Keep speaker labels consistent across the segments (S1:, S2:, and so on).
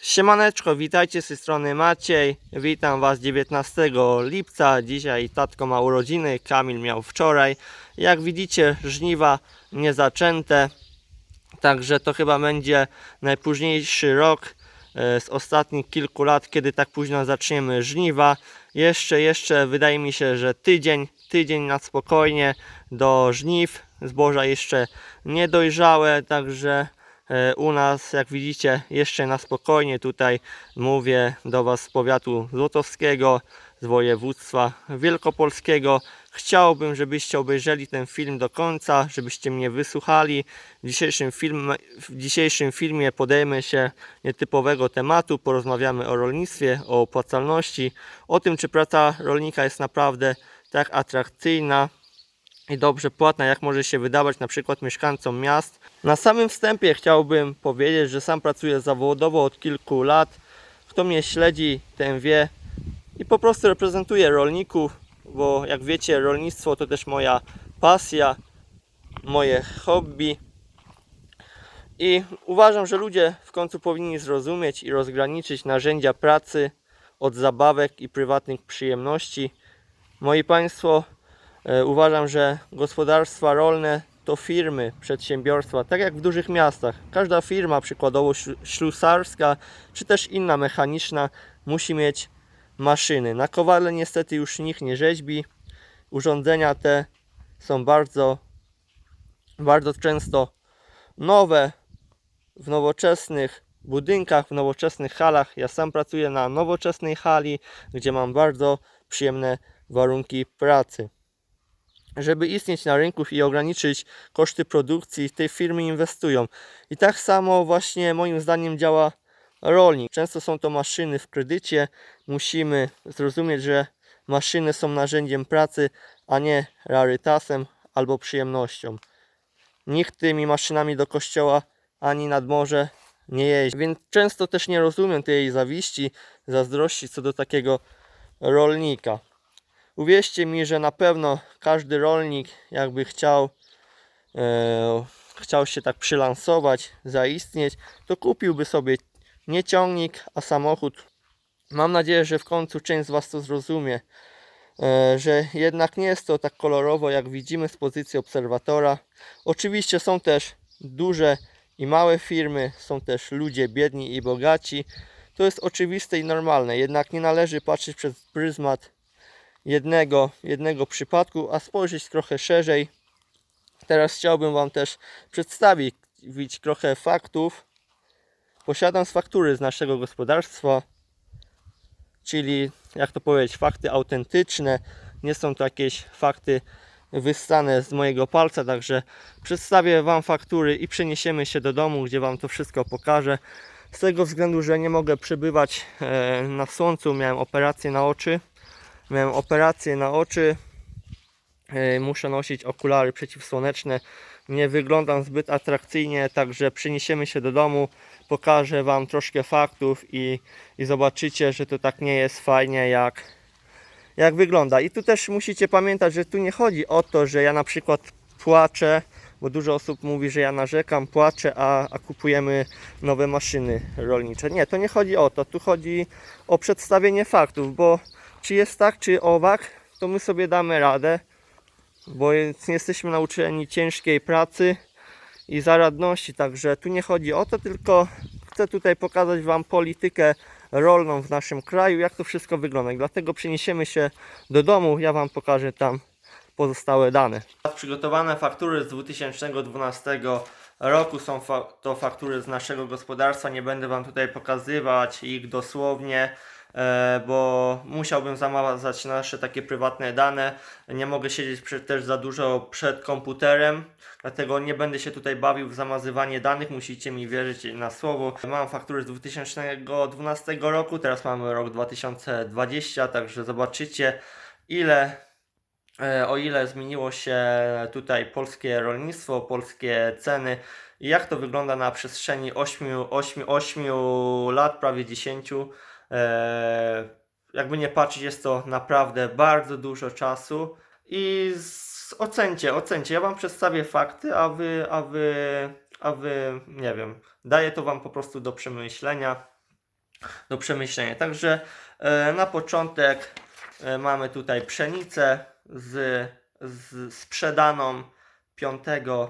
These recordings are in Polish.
S1: Siemaneczko, witajcie z tej strony Maciej. Witam Was 19 lipca. Dzisiaj tatko ma urodziny, Kamil miał wczoraj. Jak widzicie, żniwa nie zaczęte. Także to chyba będzie najpóźniejszy rok e, z ostatnich kilku lat, kiedy tak późno zaczniemy żniwa. Jeszcze, jeszcze wydaje mi się, że tydzień, tydzień na spokojnie do żniw. Zboża jeszcze niedojrzałe, także u nas, jak widzicie, jeszcze na spokojnie tutaj mówię do Was z powiatu złotowskiego, z województwa wielkopolskiego. Chciałbym, żebyście obejrzeli ten film do końca, żebyście mnie wysłuchali. W dzisiejszym, film, w dzisiejszym filmie podejmę się nietypowego tematu, porozmawiamy o rolnictwie, o opłacalności, o tym, czy praca rolnika jest naprawdę tak atrakcyjna i dobrze płatna, jak może się wydawać na przykład mieszkańcom miast. Na samym wstępie chciałbym powiedzieć, że sam pracuję zawodowo od kilku lat. Kto mnie śledzi, ten wie i po prostu reprezentuję rolników, bo jak wiecie, rolnictwo to też moja pasja, moje hobby. I uważam, że ludzie w końcu powinni zrozumieć i rozgraniczyć narzędzia pracy od zabawek i prywatnych przyjemności. Moi Państwo, E, Uważam, że gospodarstwa rolne to firmy, przedsiębiorstwa, tak jak w dużych miastach. Każda firma, przykładowo ślu- ślusarska czy też inna mechaniczna, musi mieć maszyny. Na kowale niestety już nikt nie rzeźbi. Urządzenia te są bardzo, bardzo często nowe, w nowoczesnych budynkach, w nowoczesnych halach. Ja sam pracuję na nowoczesnej hali, gdzie mam bardzo przyjemne warunki pracy żeby istnieć na rynku i ograniczyć koszty produkcji, te firmy inwestują. I tak samo właśnie moim zdaniem działa rolnik. Często są to maszyny w kredycie. Musimy zrozumieć, że maszyny są narzędziem pracy, a nie rarytasem albo przyjemnością. Nikt tymi maszynami do kościoła ani nad morze nie jeździ. Więc często też nie rozumiem tej zawiści, zazdrości co do takiego rolnika. Uwierzcie mi, że na pewno każdy rolnik, jakby chciał, e, chciał się tak przylansować, zaistnieć, to kupiłby sobie nie ciągnik, a samochód. Mam nadzieję, że w końcu część z Was to zrozumie, e, że jednak nie jest to tak kolorowo, jak widzimy z pozycji obserwatora. Oczywiście są też duże i małe firmy, są też ludzie biedni i bogaci. To jest oczywiste i normalne, jednak nie należy patrzeć przez pryzmat jednego, jednego przypadku, a spojrzeć trochę szerzej. Teraz chciałbym Wam też przedstawić trochę faktów. Posiadam z faktury z naszego gospodarstwa, czyli jak to powiedzieć, fakty autentyczne. Nie są to jakieś fakty wyssane z mojego palca, także przedstawię Wam faktury i przeniesiemy się do domu, gdzie Wam to wszystko pokażę. Z tego względu, że nie mogę przebywać e, na słońcu, miałem operację na oczy miałem operację na oczy. E, Muszę nosić okulary przeciwsłoneczne. Nie wyglądam zbyt atrakcyjnie, także przeniesiemy się do domu. Pokażę Wam troszkę faktów i, i zobaczycie, że to tak nie jest fajnie jak, jak wygląda. I tu też musicie pamiętać, że tu nie chodzi o to, że ja na przykład płaczę, bo dużo osób mówi, że ja narzekam, płaczę, a, a kupujemy nowe maszyny rolnicze. Nie, to nie chodzi o to. Tu chodzi o przedstawienie faktów, bo czy jest tak, czy owak, to my sobie damy radę, bo jest- jesteśmy nauczeni ciężkiej pracy i zaradności, także tu nie chodzi o to, tylko chcę tutaj pokazać Wam politykę rolną w naszym kraju, jak to wszystko wygląda. Dlatego przeniesiemy się do domu, ja Wam pokażę tam pozostałe dane. Przygotowane faktury z 2012 roku są fa- to faktury z naszego gospodarstwa. Nie będę Wam tutaj pokazywać ich dosłownie, bo musiałbym zamazać nasze takie prywatne dane. Nie mogę siedzieć też za dużo przed komputerem, dlatego nie będę się tutaj bawił w zamazywanie danych. Musicie mi wierzyć na słowo. Mam faktury z 2012 roku, teraz mamy rok 2020, także zobaczycie ile E, o ile zmieniło się tutaj polskie rolnictwo, polskie ceny jak to wygląda na przestrzeni 8, 8, 8 lat, prawie 10. E, jakby nie patrzeć, jest to naprawdę bardzo dużo czasu i z, ocencie, ocencie. Ja Wam przedstawię fakty, a Wy, a Wy, a Wy, nie wiem, daję to Wam po prostu do przemyślenia. do przemyślenia. Także e, na początek e, mamy tutaj pszenicę z, z sprzedaną 5,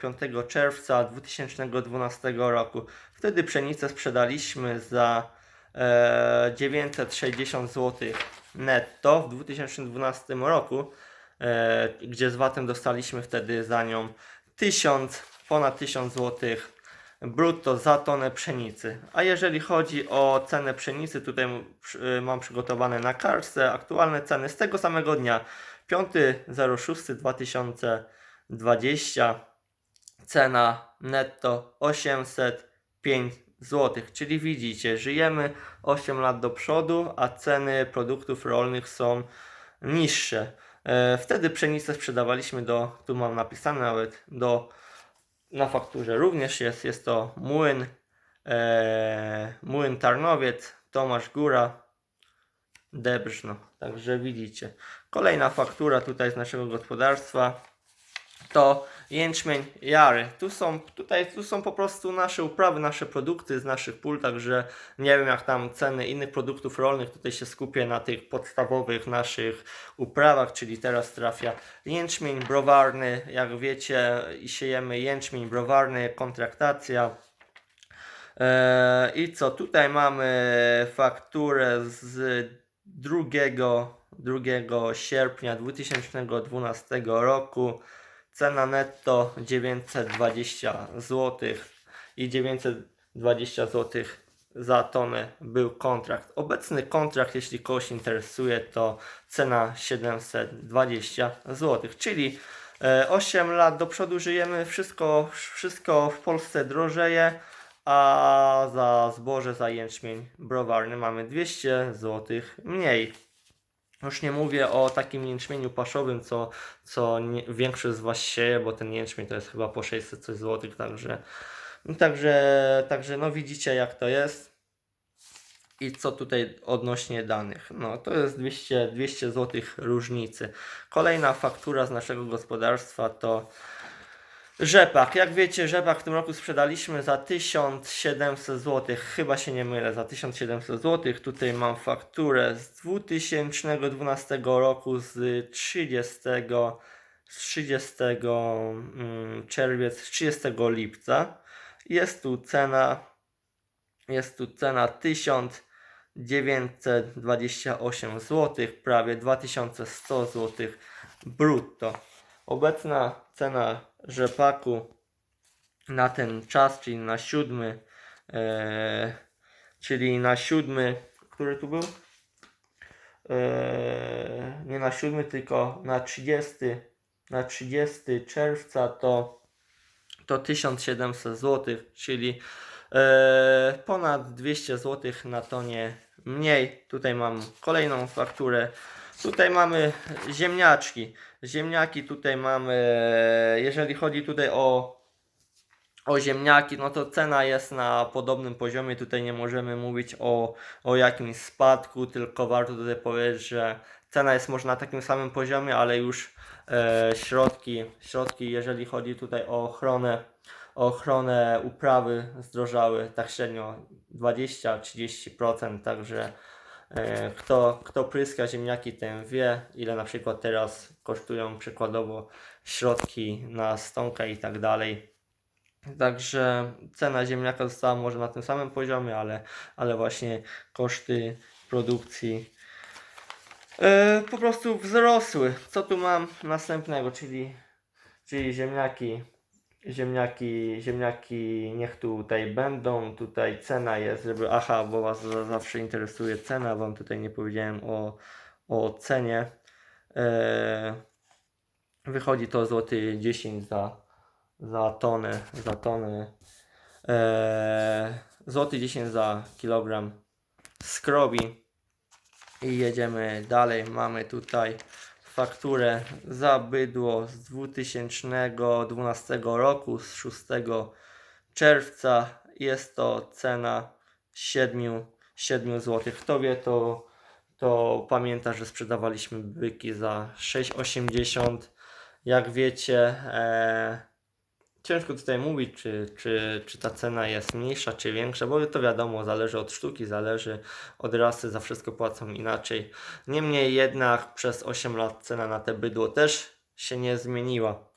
S1: 5 czerwca 2012 roku. Wtedy pszenicę sprzedaliśmy za 960 zł netto w 2012 roku, e, gdzie z VAT-em dostaliśmy wtedy za nią 1000, ponad 1000 zł brutto za tonę pszenicy. A jeżeli chodzi o cenę pszenicy, tutaj y, mam przygotowane na kartce aktualne ceny z tego samego dnia 5.06.2020 cena netto 805 zł. Czyli widzicie, żyjemy 8 lat do przodu, a ceny produktów rolnych są niższe. E, Wtedy pszenicę sprzedawaliśmy do, tu mam napisane nawet, do na fakturze również jest, jest to młyn, e, młyn Tarnowiec, Tomasz Góra, Debrzno. Także widzicie. Kolejna faktura tutaj z naszego gospodarstwa to jęczmień Jary. Tu są, tutaj, tu są po prostu nasze uprawy, nasze produkty z naszych pól, także nie wiem jak tam ceny innych produktów rolnych. Tutaj się skupię na tych podstawowych naszych uprawach, czyli teraz trafia jęczmień browarny. Jak wiecie, siejemy jęczmień browarny, kontraktacja. Eee, I co tutaj mamy fakturę z 2, 2 sierpnia 2012 roku. Cena netto 920 zł i 920 zł za tonę był kontrakt. Obecny kontrakt, jeśli kogoś interesuje, to cena 720 zł, czyli e, 8 lat do przodu żyjemy, wszystko, wszystko w Polsce drożeje, a za zboże, za jęczmień browarny mamy 200 zł mniej. Już nie mówię o takim jęczmieniu paszowym, co, co nie, większość z Was sieje, bo ten jęczmień to jest chyba po 600 coś złotych, także, także, także no widzicie jak to jest. I co tutaj odnośnie danych? No to jest 200, 200 zł różnicy. Kolejna faktura z naszego gospodarstwa to Rzepak. Jak wiecie, rzepak w tym roku sprzedaliśmy za 1700 zł. Chyba się nie mylę, za 1700 zł. Tutaj mam fakturę z 2012 roku z 30, z 30 mm, czerwiec, z 30 lipca. Jest tu cena jest tu cena 1928 zł, prawie 2100 zł brutto. Obecna cena rzepaku na ten czas, czyli na siódmy, e, czyli na siódmy, który tu był? E, nie na siódmy, tylko na 30, na 30 czerwca to, to 1700 zł, czyli e, ponad 200 zł na tonie mniej. Tutaj mam kolejną fakturę. Tutaj mamy ziemniaczki. Ziemniaki tutaj mamy, jeżeli chodzi tutaj o, o ziemniaki, no to cena jest na podobnym poziomie. Tutaj nie możemy mówić o, o jakimś spadku, tylko warto tutaj powiedzieć, że cena jest może na takim samym poziomie, ale już e, środki, środki, jeżeli chodzi tutaj o ochronę, ochronę uprawy zdrożały tak średnio 20-30%, także Kto, kto pryska ziemniaki, ten wie, ile na przykład teraz kosztują przykładowo środki na stonkę i tak dalej. Także cena ziemniaka została może na tym samym poziomie, ale, ale właśnie koszty produkcji e, po prostu wzrosły. Co tu mam następnego, czyli, czyli ziemniaki ziemniaki, ziemniaki niech tutaj będą. Tutaj cena jest, żeby. Aha, bo Was za- zawsze interesuje cena. Wam tutaj nie powiedziałem o, o cenie. E, wychodzi to złoty 10 za, za tonę. Za tonę. E, złoty 10 za kilogram skrobi. I jedziemy dalej. Mamy tutaj fakturę za bydło z 2012 roku, z 6 czerwca. Jest to cena 7, 7 zł. Kto wie, to, to pamięta, że sprzedawaliśmy byki za 6,80. Jak wiecie, e, ciężko tutaj mówić, czy, czy, czy ta cena jest mniejsza, czy większa, bo to wiadomo, zależy od sztuki, zależy od rasy, za wszystko płacą inaczej. Niemniej jednak przez 8 lat cena na te bydło też się nie zmieniła.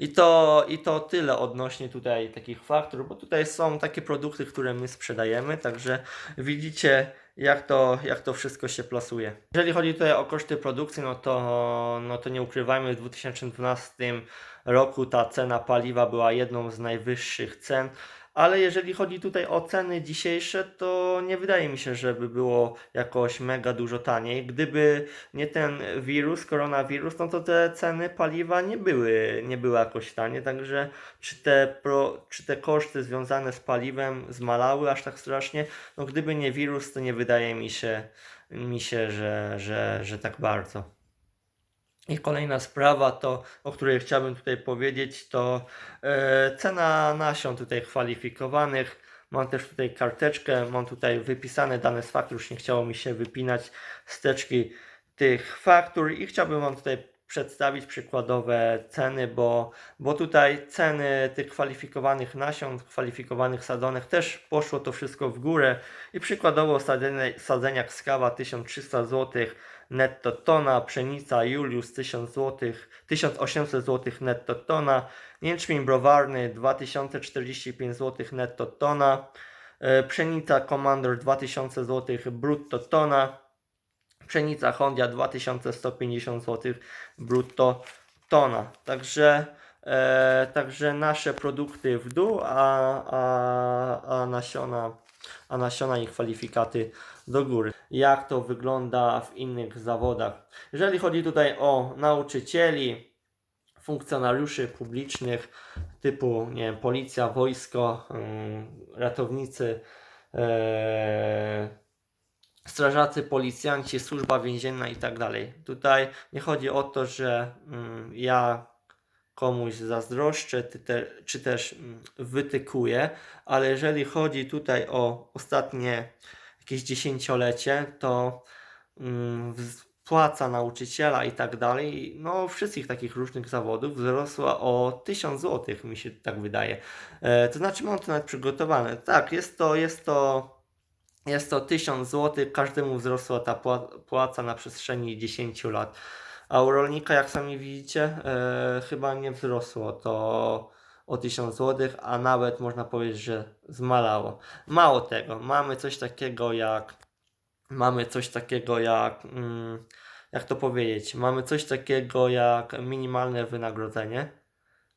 S1: I to, I to tyle odnośnie tutaj takich faktur, bo tutaj są takie produkty, które my sprzedajemy, także widzicie jak to, jak to wszystko się plasuje. Jeżeli chodzi tutaj o koszty produkcji, no to, no to nie ukrywajmy, w 2012 roku ta cena paliwa była jedną z najwyższych cen. Ale jeżeli chodzi tutaj o ceny dzisiejsze, to nie wydaje mi się, żeby było jakoś mega dużo taniej. Gdyby nie ten wirus, koronawirus, no to te ceny paliwa nie były, nie były jakoś tanie. Także czy te, pro, czy te koszty związane z paliwem zmalały aż tak strasznie? No gdyby nie wirus, to nie wydaje mi się, mi się że, że, że tak bardzo. I kolejna sprawa, to, o której chciałbym tutaj powiedzieć, to e, cena nasion tutaj kwalifikowanych. Mam też tutaj karteczkę, mam tutaj wypisane dane z faktur, już nie chciało mi się wypinać steczki tych faktur i chciałbym Wam tutaj przedstawić przykładowe ceny, bo, bo tutaj ceny tych kwalifikowanych nasion, kwalifikowanych sadzonek też poszło to wszystko w górę i przykładowo sadzenie, sadzeniak skawa 1300 zł netto tona, pszenica Julius 1000 zł, 1800 zł netto tona, jęczmień browarny 2045 zł netto tona, e, pszenica Commander 2000 zł brutto tona, pszenica Hondia 2150 zł brutto tona. Także, e, także nasze produkty w dół, a, a, a nasiona a nasiona i kwalifikaty do góry. Jak to wygląda w innych zawodach? Jeżeli chodzi tutaj o nauczycieli, funkcjonariuszy publicznych typu nie wiem, policja, wojsko, yy, ratownicy, yy, strażacy, policjanci, służba więzienna i tak dalej. Tutaj nie chodzi o to, że yy, ja komuś zazdroszczę, czy też mm, wytykuję, ale jeżeli chodzi tutaj o ostatnie jakieś dziesięciolecie, to mm, płaca nauczyciela i tak dalej, no wszystkich takich różnych zawodów wzrosła o 1000 zł, mi się tak wydaje. E, to znaczy mam to nawet przygotowane. Tak, jest to, jest to, jest to 1000 zł, każdemu wzrosła ta pła- płaca na przestrzeni 10 lat. A u rolnika, jak sami widzicie, e, chyba nie wzrosło to o 1000 zł, a nawet można powiedzieć, że zmalało. Mało tego, mamy coś takiego jak mamy coś takiego jak mm, jak to powiedzieć, mamy coś takiego jak minimalne wynagrodzenie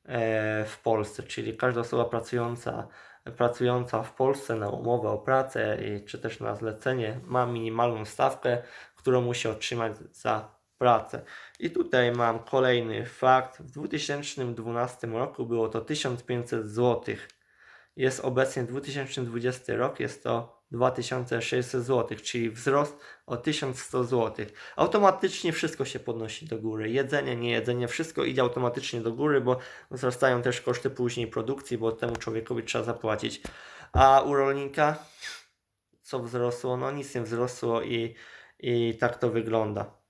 S1: e, w Polsce, czyli każda osoba pracująca pracująca w Polsce na umowę o pracę czy też na zlecenie ma minimalną stawkę, którą musi otrzymać za pracę. I tutaj mam kolejny fakt. W 2012 roku było to 1500 zł. Jest obecnie 2020 rok, jest to 2600 zł, czyli wzrost o 1100 zł. Automatycznie wszystko się podnosi do góry. Jedzenie, nie jedzenie, wszystko idzie automatycznie do góry, bo wzrastają też koszty później produkcji, bo temu człowiekowi trzeba zapłacić. A u rolnika co wzrosło? No nic nie wzrosło i, i tak to wygląda.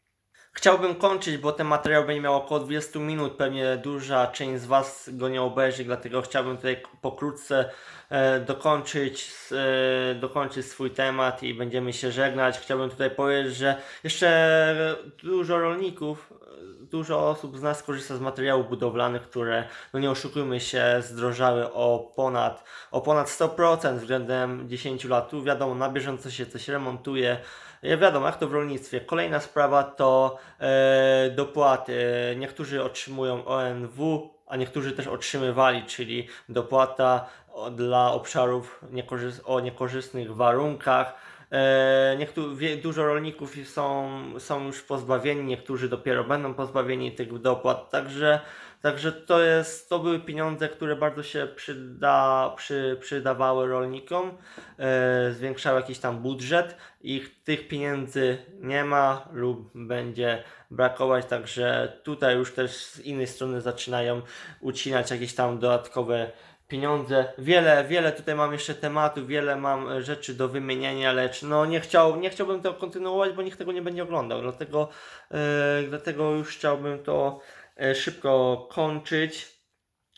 S1: Chciałbym kończyć, bo ten materiał będzie miał około 20 minut. Pewnie duża część z Was go nie obejrzy, dlatego chciałbym tutaj pokrótce e, dokończyć, e, dokończyć swój temat i będziemy się żegnać. Chciałbym tutaj powiedzieć, że jeszcze dużo rolników, dużo osób z nas korzysta z materiałów budowlanych, które, no nie oszukujmy się, zdrożały o ponad, o ponad 100% względem 10 lat. Tu wiadomo, na bieżąco się coś remontuje. Ja wiadomo, jak to w rolnictwie. Kolejna sprawa to e, dopłaty. Niektórzy otrzymują ONW, a niektórzy też otrzymywali, czyli dopłata dla obszarów niekorzys- o niekorzystnych warunkach. E, niektórzy, wie, dużo rolników są, są już pozbawieni, niektórzy dopiero będą pozbawieni tych dopłat, także, także to, jest, to były pieniądze, które bardzo się przyda, przy, przydawały rolnikom, e, zwiększały jakiś tam budżet. Ich tych pieniędzy nie ma lub będzie brakować, także tutaj już też z innej strony zaczynają ucinać jakieś tam dodatkowe pieniądze. Wiele, wiele tutaj mam jeszcze tematów, wiele mam rzeczy do wymienienia, lecz no nie, chciał, nie chciałbym tego kontynuować, bo nikt tego nie będzie oglądał. Dlatego, e, dlatego już chciałbym to szybko kończyć.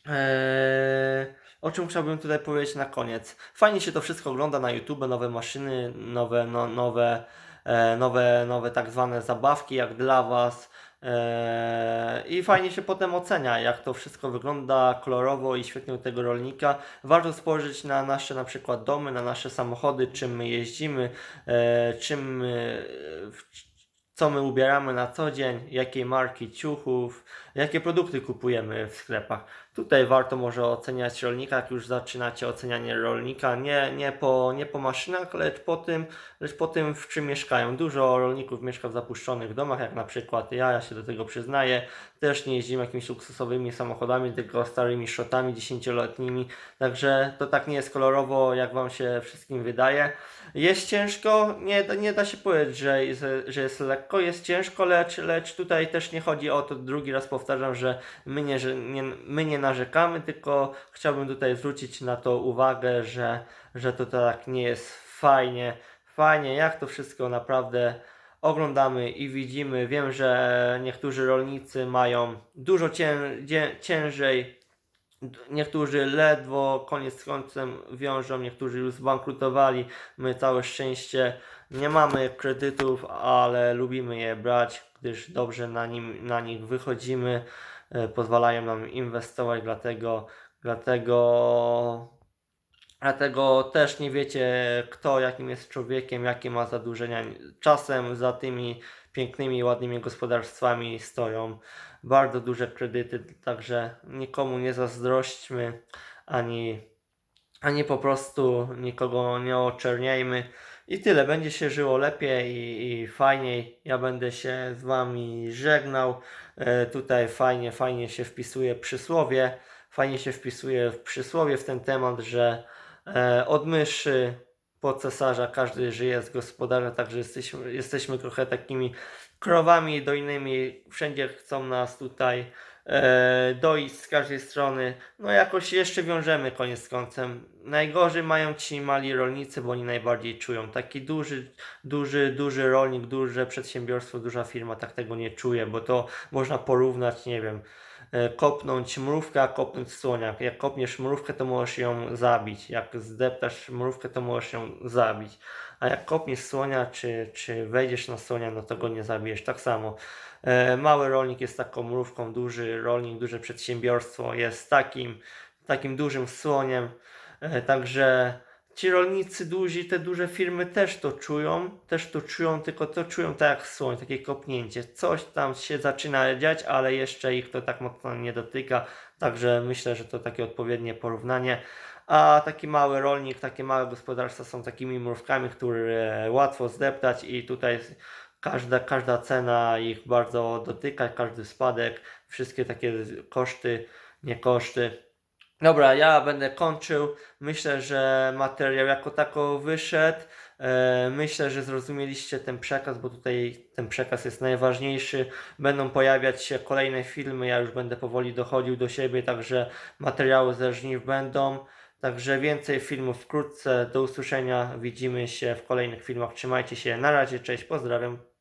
S1: Eee, o czym chciałbym tutaj powiedzieć na koniec. Fajnie się to wszystko ogląda na YouTube, nowe maszyny, nowe, no, nowe, e, nowe, nowe tak zwane zabawki jak dla Was. I fajnie się potem ocenia, jak to wszystko wygląda kolorowo i świetnie u tego rolnika. Warto spojrzeć na nasze na przykład domy, na nasze samochody, czym my jeździmy, e, czym, e, co my ubieramy na co dzień, jakiej marki ciuchów, jakie produkty kupujemy w sklepach. Tutaj warto może oceniać rolnika, jak już zaczynacie ocenianie rolnika, nie, nie, po, nie po maszynach, lecz po, tym, lecz po tym, w czym mieszkają. Dużo rolników mieszka w zapuszczonych domach, jak na przykład ja, ja się do tego przyznaję. Też nie jeździmy jakimiś luksusowymi samochodami, tylko starymi szotami dziesięcioletnimi, także to tak nie jest kolorowo, jak Wam się wszystkim wydaje. Jest ciężko, nie, nie da się powiedzieć, że jest, że jest lekko, jest ciężko, lecz, lecz tutaj też nie chodzi o to, drugi raz powtarzam, że my nie, że nie, my nie narzekamy, tylko chciałbym tutaj zwrócić na to uwagę, że, że to tak nie jest fajnie, fajnie, jak to wszystko naprawdę oglądamy i widzimy. Wiem, że niektórzy rolnicy mają dużo cię, ciężej, Niektórzy ledwo koniec z końcem wiążą, niektórzy już zbankrutowali. My całe szczęście nie mamy kredytów, ale lubimy je brać, gdyż dobrze na, nim, na nich wychodzimy, pozwalają nam inwestować, dlatego, dlatego, dlatego też nie wiecie kto, jakim jest człowiekiem, jakie ma zadłużenia. Czasem za tymi pięknymi, ładnymi gospodarstwami stoją bardzo duże kredyty, także nikomu nie zazdrośćmy, ani, ani po prostu nikogo nie oczerniajmy. I tyle, będzie się żyło lepiej i, i fajniej. Ja będę się z Wami żegnał. E, tutaj fajnie, fajnie się wpisuje przysłowie. Fajnie się wpisuje w przysłowie w ten temat, że e, od myszy po cesarza każdy żyje z gospodarza, także jesteśmy, jesteśmy trochę takimi krowami dojnymi, wszędzie chcą nas tutaj e, doić z każdej strony. No jakoś jeszcze wiążemy koniec z końcem. Najgorzej mają ci mali rolnicy, bo oni najbardziej czują. Taki duży, duży, duży rolnik, duże przedsiębiorstwo, duża firma tak tego nie czuje, bo to można porównać, nie wiem, e, kopnąć mrówkę, a kopnąć słonia. Jak kopniesz mrówkę, to możesz ją zabić. Jak zdeptasz mrówkę, to możesz ją zabić. A jak kopniesz słonia, czy, czy wejdziesz na słonia, no to go nie zabijesz. Tak samo. E, mały rolnik jest taką mrówką, duży rolnik, duże przedsiębiorstwo jest takim, takim dużym słoniem. E, także ci rolnicy duzi, te duże firmy też to czują, też to czują, tylko to czują tak jak słoń, takie kopnięcie. Coś tam się zaczyna dziać, ale jeszcze ich to tak mocno nie dotyka. Także myślę, że to takie odpowiednie porównanie. A taki mały rolnik, takie małe gospodarstwa są takimi mrówkami, które łatwo zdeptać i tutaj każda, każda cena ich bardzo dotyka, każdy spadek, wszystkie takie koszty, nie koszty. Dobra, ja będę kończył. Myślę, że materiał jako tako wyszedł. E, Myślę, że zrozumieliście ten przekaz, bo tutaj ten przekaz jest najważniejszy. Będą pojawiać się kolejne filmy, ja już będę powoli dochodził do siebie, także materiały ze żniw będą. Także więcej filmów wkrótce. Do usłyszenia. Widzimy się w kolejnych filmach. Trzymajcie się. Na razie. Cześć. Pozdrawiam.